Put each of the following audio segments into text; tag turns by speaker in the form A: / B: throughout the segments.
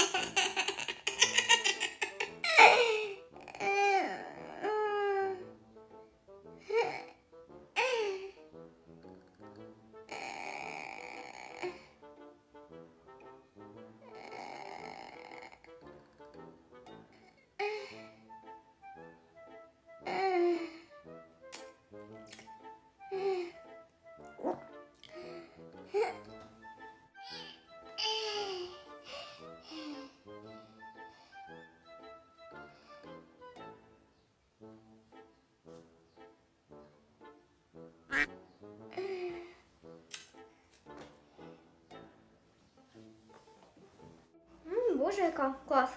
A: Ha ha ha! М, клас.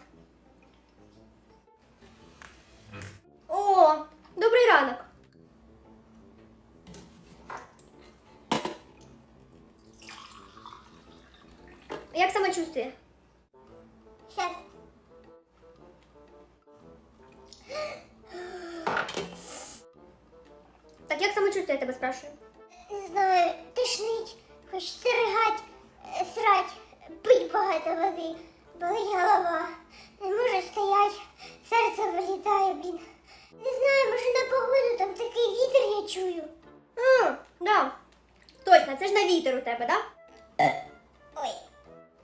B: Не знаю, може на погоду там такий вітер я чую.
A: А, да. Точно, це ж на вітер у тебе, да?
B: Ой,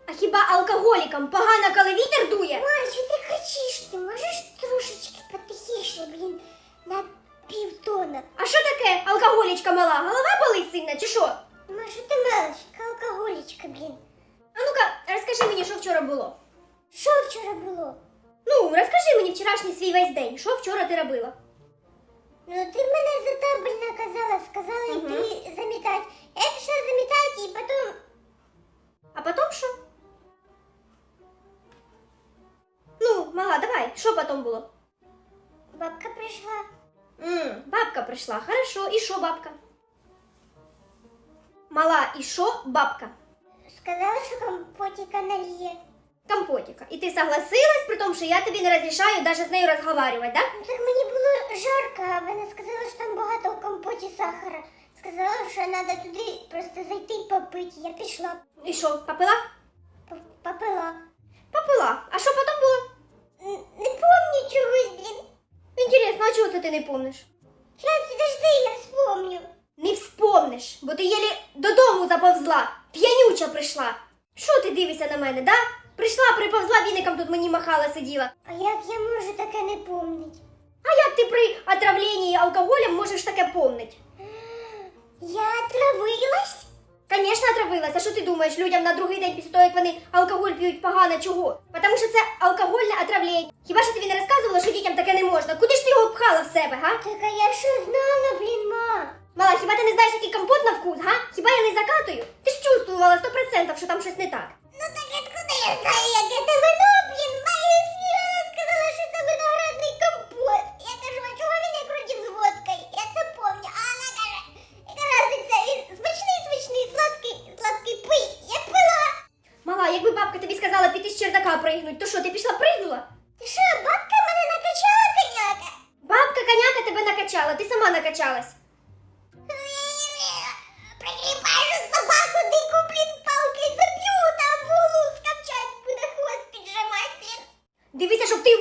A: А хіба алкоголікам погано, коли вітер дує?
B: Ма, що ти кричиш? Ти можеш трошечки потихіше, блін, на півтона.
A: А що таке алкоголічка мала? Голова болить сильно чи що?
B: Ма, що ти мелочка, алкоголічка, блін.
A: А ну-ка, розкажи мені, що вчора було.
B: Що вчора було?
A: Ну, розкажи мені вчорашній свій весь день. Що вчора ти робила?
B: Ну, ти мене за табель наказала, сказала
A: Мгм.
B: йти замітати. Я пішла замітати і потім
A: А потом що? Ну, мала, давай, що потом було?
B: бабка прийшла.
A: М, бабка прийшла, хорошо, і що бабка? Мала, і що бабка?
B: Сказала, що компотіка наліє.
A: Компотика. І ти согласилась, при тому, що я тобі не розрішаю навіть з нею да?
B: Ну, так мені було жарко, вона сказала, що там багато в компоті сахара. Сказала, що треба туди просто зайти і попити. Я пішла,
A: І що, попила?
B: п- попила.
A: Попила. А що потім було?
B: Н- Не помню чогось, блін.
A: Інтересно, а чого це ти не помниш?
B: Зараз підожди, я вспомню.
A: Не вспомниш, бо ти єлі додому заповзла, п'янюча прийшла. Що ти дивишся на мене, да? Прийшла, приповзла, віником тут мені махала, сиділа.
B: А як я можу таке не помнити?
A: А як ти при отравленні алкоголем можеш таке помнити?
B: Я отравилась?
A: Звісно, отравилась. А що ти думаєш, людям на другий день після того, як вони алкоголь п'ють погано, чого? Тому що це алкогольне отравлення. Хіба що тобі не розказувала, що дітям таке не можна? Куди ж ти його пхала в себе, га?
B: Так а я що знала, блін, ма?
A: Мала, хіба ти не знаєш, який компот на вкус, га? Хіба я не закатую? Ти ж чувствувала 100%, що там щось не так.
B: Ну так я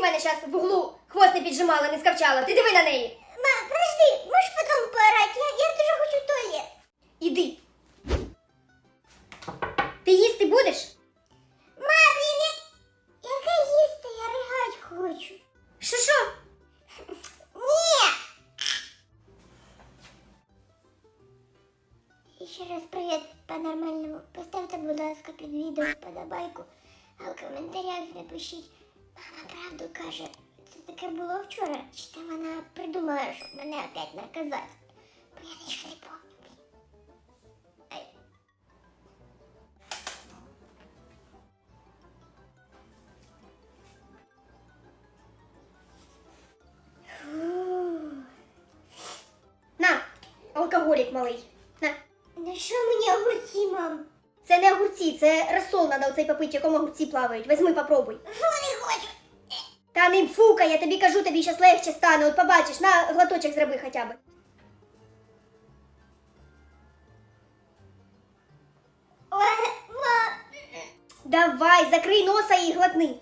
B: мене
A: зараз в углу хвост не піджимала, не скавчала. Ти диви на неї.
B: Ма, подожди, можеш потім поорати? Я, я дуже хочу в туалет.
A: Іди. Ти їсти будеш?
B: Ма, блін, я... яке їсти, я ригать хочу.
A: Що що?
B: Ні. І ще раз привіт по-нормальному. Поставте, будь ласка, під відео вподобайку, а в коментарях напишіть. Мама правду каже, це таке було вчора, чи це вона придумала, щоб мене опять наказати. Бо я нічого не помню. Ай. Фу.
A: На, алкоголік малий. На.
B: На що мені огурці, мам?
A: Це не огурці, це розсол надо оцей попити, якому огурці плавають. Возьми, попробуй.
B: Фу, не хочу.
A: Та не фука, я тобі кажу, тобі щас легче стане. От побачиш, на глоточок зроби хоча б.
B: Ой, ма.
A: Давай, закрий носа і глотни.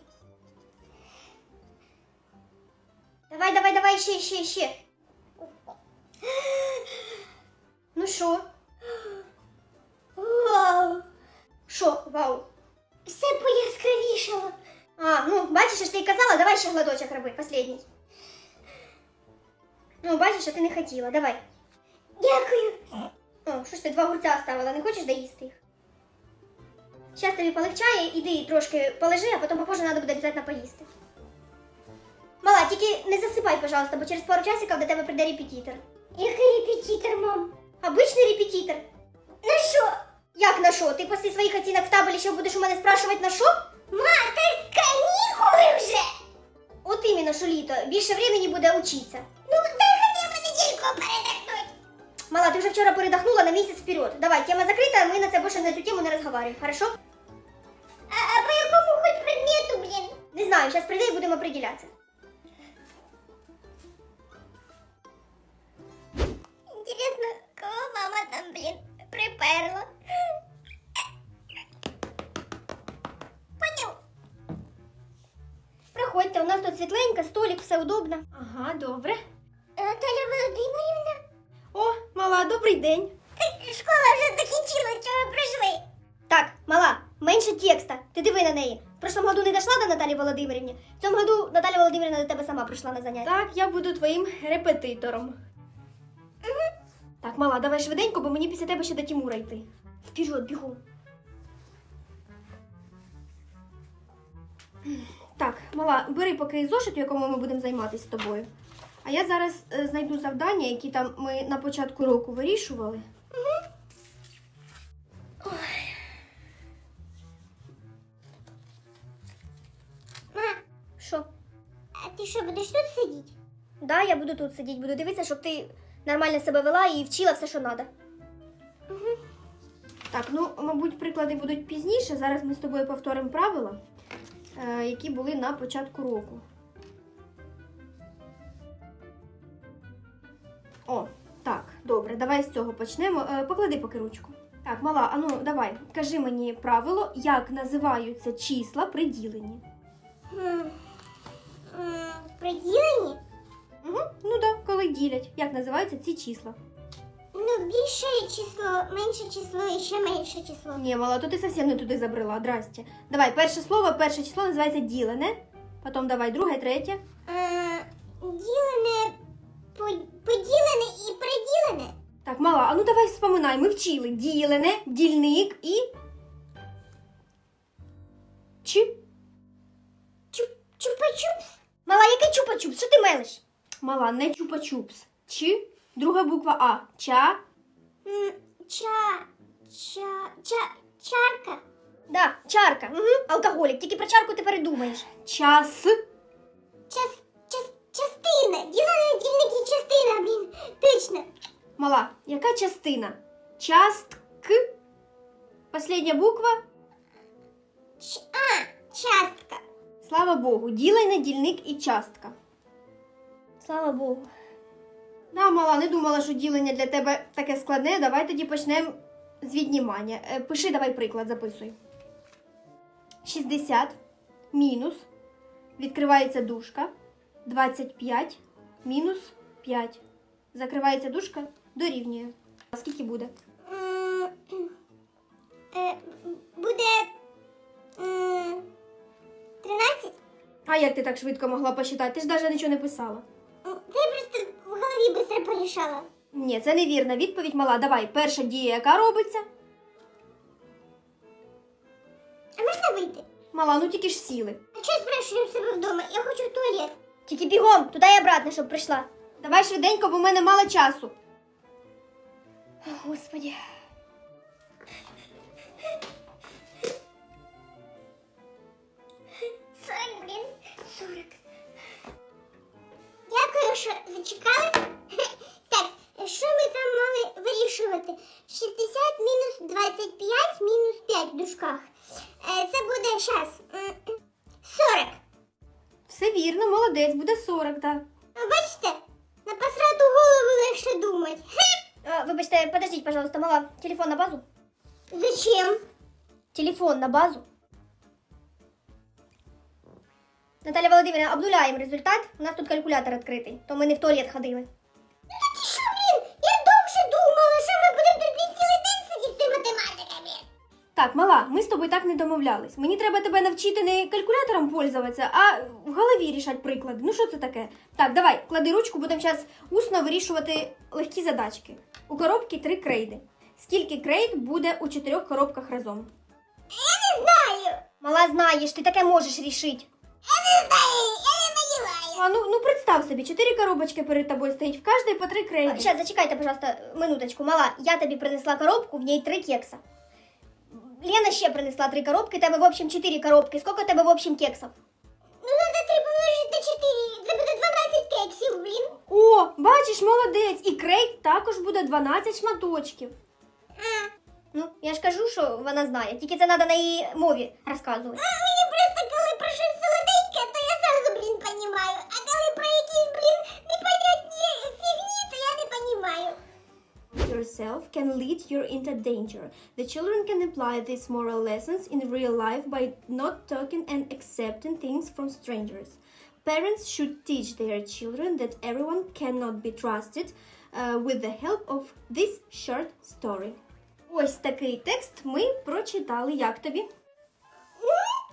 A: Давай, давай, давай, ще, ще, ще. Ну що? Що, вау?
B: Все пояскравішало.
A: А, ну, бачиш, я ж ти казала, давай ще глоточок роби, последній. Ну, бачиш, а ти не хотіла, давай.
B: Дякую.
A: О, що ж ти два огурця оставила, не хочеш доїсти їх? Зараз тобі полегчає, іди трошки полежи, а потім попозже треба буде обов'язково поїсти. Мала, тільки не засипай, пожалуйста, бо через пару часиків до тебе прийде репетитор.
B: Який репетитор, мам?
A: Обичний репетитор.
B: На що?
A: Як на що? Ти після своїх оцінок в табелі ще будеш у мене спрашувати на що?
B: Ма, так канікули вже!
A: От іменно, що літо. Більше времени буде учитися.
B: Ну, дай хоча б недільку передохнуть.
A: Мала, ти вже вчора передохнула на місяць вперед. Давай, тема закрита, ми на це більше на цю тему не розговорюємо, хорошо?
B: А, а по якому хоч предмету, блін?
A: Не знаю, зараз прийде і будемо определятися.
B: Інтересно, кого мама там, блін, приперла?
A: Тут світленько, столик, все удобно. Ага, добре.
B: Наталя Володимирівна?
A: О, мала, добрий день.
B: Школа вже закінчилась, чого прийшли?
A: Так, мала, менше текста. Ти диви на неї. В прошлому году не дошла до Наталі Володимирівні. В цьому году Наталя Володимирівна до тебе сама прийшла на заняття.
C: Так, я буду твоїм репетитором.
A: Так, мала, давай швиденько, бо мені після тебе ще до Тімура йти. Вперед, бігом.
C: Так, мала, бери поки зошит, у якому ми будемо займатися з тобою. А я зараз е, знайду завдання, які там ми на початку року вирішували.
B: Ма,
A: Що?
B: а ти що, будеш тут сидіти?
A: Да, я буду тут сидіти, буду дивитися, щоб ти нормально себе вела і вчила все, що треба.
C: Так, ну, мабуть, приклади будуть пізніше. Зараз ми з тобою повторимо правила, які були на початку року. О, так, добре, давай з цього почнемо. Е, поклади поки ручку. Так, мала, а ну давай, кажи мені правило, як називаються числа при діленні.
B: Хм. М, Приділені?
C: Угу, ну так, коли ділять, як називаються ці числа.
B: Більше число, менше число і ще менше число.
C: Ні, мала, то ти зовсім не туди забрела, здрасте. Давай, перше слово, перше число називається ділене. Потім давай друге, третє.
B: Е, Ділене, по- поділене і приділене.
C: Так, мала, а ну давай вспоминай, ми вчили ділене, дільник і. Чи?
B: Чуп, чупа-чупс.
A: Мала, який чупа-чуп? Що ти мелиш?
C: Мала, не чупа-чупс. Чи? Друга буква А. Ча.
B: Ча, ча, ча, чарка.
A: Да, чарка. Угу. Алкоголік. Тільки про чарку ти передумаєш.
C: Час.
B: Час, час, частина. Ділене, дільник і частина, блін. Точно.
C: Мала, яка частина? Частк. Последня буква.
B: Ч, а, частка.
C: Слава Богу, ділене, дільник і частка.
A: Слава Богу.
C: Да, мала, не думала, що ділення для тебе таке складне. Давай тоді почнемо з віднімання. Е, Пиши, давай приклад, записуй. 60 мінус. Відкривається дужка. 25 мінус 5. Закривається дужка, дорівнює. А скільки буде?
B: Е, Буде 13?
C: А як ти так швидко могла посчитати? Ти ж навіть нічого не писала.
B: Швидко.
C: Ні, це невірна відповідь мала. Давай, перша дія, яка робиться?
B: А можна вийти?
C: Мала, ну тільки ж сіли.
B: А чого спрашуємо себе вдома? Я хочу в туалет.
A: Тільки бігом, туди і обратно, щоб прийшла.
C: Давай швиденько, бо в мене мало часу.
A: О, Господи.
B: 40,
C: так.
B: Бачите, на посрату голову легше думати.
A: Е, вибачте, подождіть, пожалуйста, мала, телефон на базу.
B: Зачем?
A: Телефон на базу. Наталя Володимировна, обнуляємо результат. У нас тут калькулятор відкритий, то ми не в туалет ходили.
C: Так, мала, ми з тобою так не домовлялись. Мені треба тебе навчити не калькулятором пользуватися, а в голові рішати приклади. Ну що це таке? Так, давай, клади ручку, будемо зараз усно вирішувати легкі задачки. У коробці три крейди. Скільки крейд буде у чотирьох коробках разом?
B: Я не знаю.
A: Мала знаєш, ти таке можеш рішити.
B: Я не знаю, я не наїлаю.
C: А ну, ну представ собі, чотири коробочки перед тобою стоїть, в кожній по три крейди.
A: Сейчас, зачекайте, пожалуйста, минуточку. Мала, я тобі принесла коробку, в ній три кекса. Лена ще принесла три коробки, тебе в общем чотири коробки. Сколько тебе в общем кексов?
B: Ну, надо три помножити на чотири. Це буде 12 кексів, блін.
C: О, бачиш, молодець! І крейт також буде 12 шматочків.
B: А,
A: Ну, я ж кажу, що вона знає, тільки це треба на її мові розказувати.
B: а
C: yourself can lead you into danger. The children can apply these moral lessons in real life by not talking and accepting things from strangers. Parents should teach their children that everyone cannot be trusted uh, with the help of this short story. Ось такий текст ми прочитали. Як тобі?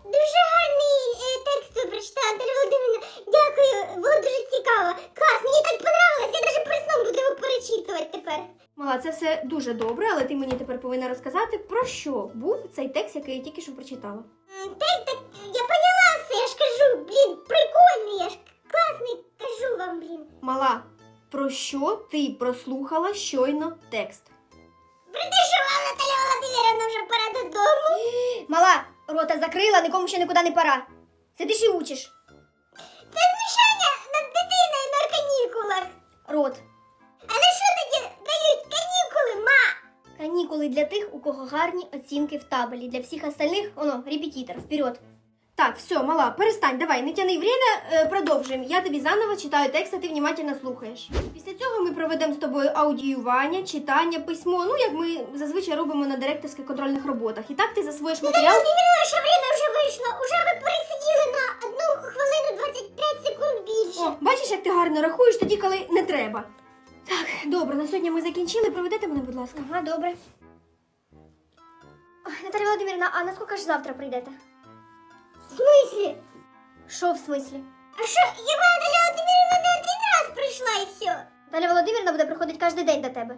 B: Дуже гарний е, текст ви прочитала, Наталя Володимирівна. Дякую, було дуже цікаво. Клас, мені так понравилось, я навіть при сном буду його перечитувати тепер.
C: Мала, це все дуже добре, але ти мені тепер повинна розказати, про що був цей текст, який я тільки що прочитала.
B: М, Так, я поняла все, я ж кажу, блін, прикольний, я ж класний, кажу вам, блін.
C: Мала, про що ти прослухала щойно текст?
B: Про вам, Наталя Володимирівна, вже пора додому.
A: Мала, рота закрила, нікому ще нікуди не пора. Сидиш і учиш.
B: Це знущання над дитиною на канікулах.
A: Рот.
B: Але що тоді дають канікули, ма?
A: Канікули для тих, у кого гарні оцінки в табелі. Для всіх остальних, оно, репетитор, вперед.
C: Так, все, мала, перестань, давай, не тяни время, е, продовжуємо. Я тобі заново читаю текст, а ти внимательно слухаєш. Після цього ми проведемо з тобою аудіювання, читання, письмо, ну як ми зазвичай робимо на директорських контрольних роботах. І так ти засвоїш матеріал.
B: Володимирівна, що время вже вийшло. Уже ви пересиділи на одну хвилину 25 секунд більше.
C: О, бачиш, як ти гарно рахуєш тоді, коли не треба. Так, добре, на сьогодні ми закінчили. Проведете мене, будь ласка.
A: Ага, добре. Наталя Володимирівна, а наскільки ж завтра прийдете?
B: В смислі?
A: Що в смислі?
B: А що, я була Наталя Володимирівна не один раз прийшла і все.
A: Наталя Володимирівна буде приходити кожен день до тебе.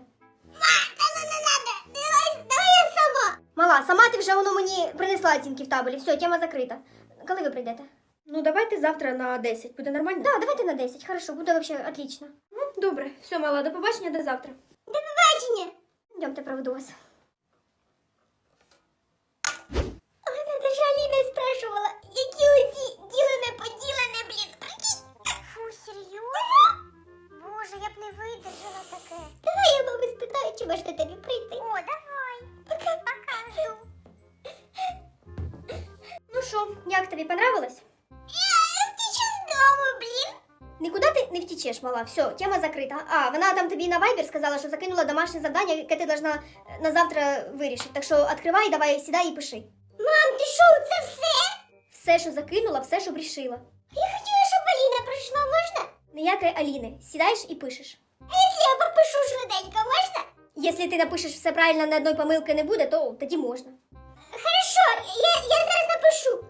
B: Ма, та ну не надо. Давай, давай я сама.
A: Мала, сама ти вже воно мені принесла оцінки в табелі. Все, тема закрита. Коли ви прийдете?
C: Ну, давайте завтра на 10. Буде нормально?
A: Да, давайте на 10. Хорошо, буде вообще отлично.
C: Ну, добре. Все, мала, до побачення, до завтра.
B: До побачення.
A: Йдемте проведу вас.
B: Спитаю, чи можна прийти. О, давай. Пока. Пока, жду.
A: Ну що, як тобі понравилось? Нікуди ти не втічеш, мала. Все, тема закрита. А, вона там тобі на вайбер сказала, що закинула домашнє завдання, яке ти должна е, на завтра вирішити. Так що відкривай, давай, сідай і пиши.
B: Мам, ти що, це все?
A: Все, що закинула, все, що рішила.
B: Я хотіла, щоб Аліна прийшла, можна?
A: Ніякої Аліни. Сідаєш і пишеш.
B: А якщо я попишу швиденько, можна?
A: Якщо ти напишеш все правильно, на одної помилки не буде, то тоді можна.
B: Хорошо, я, я зараз напишу.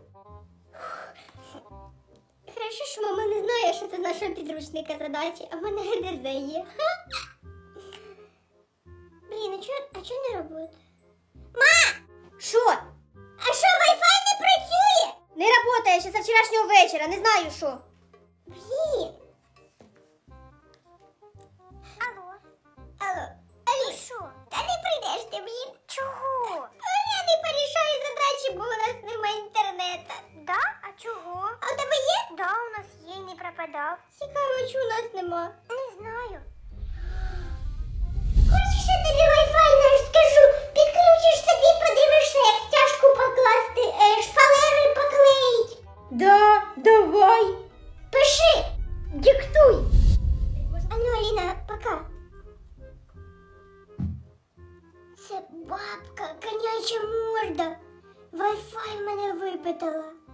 B: Хорошо, що мама не знає, що це з нашого підручника задачі, а в мене ГДЗ є. Ха! Блін, а чого а чо не робить?
A: Що?
B: А що, Wi-Fi не працює?
A: Не работає ще з вчорашнього вечора, не знаю що.
B: Ти. Чого? Я не порішаю задачі, бо у нас немає інтернету. Да? А чого? А у тебе є? Да, у нас є, не пропадав. Цікаво, чого у нас нема. Не знаю. Хочеш, я тобі Wi-Fi наш скажу? Підключиш собі, подивишся, як тяжко покласти, е, шпалери টাটা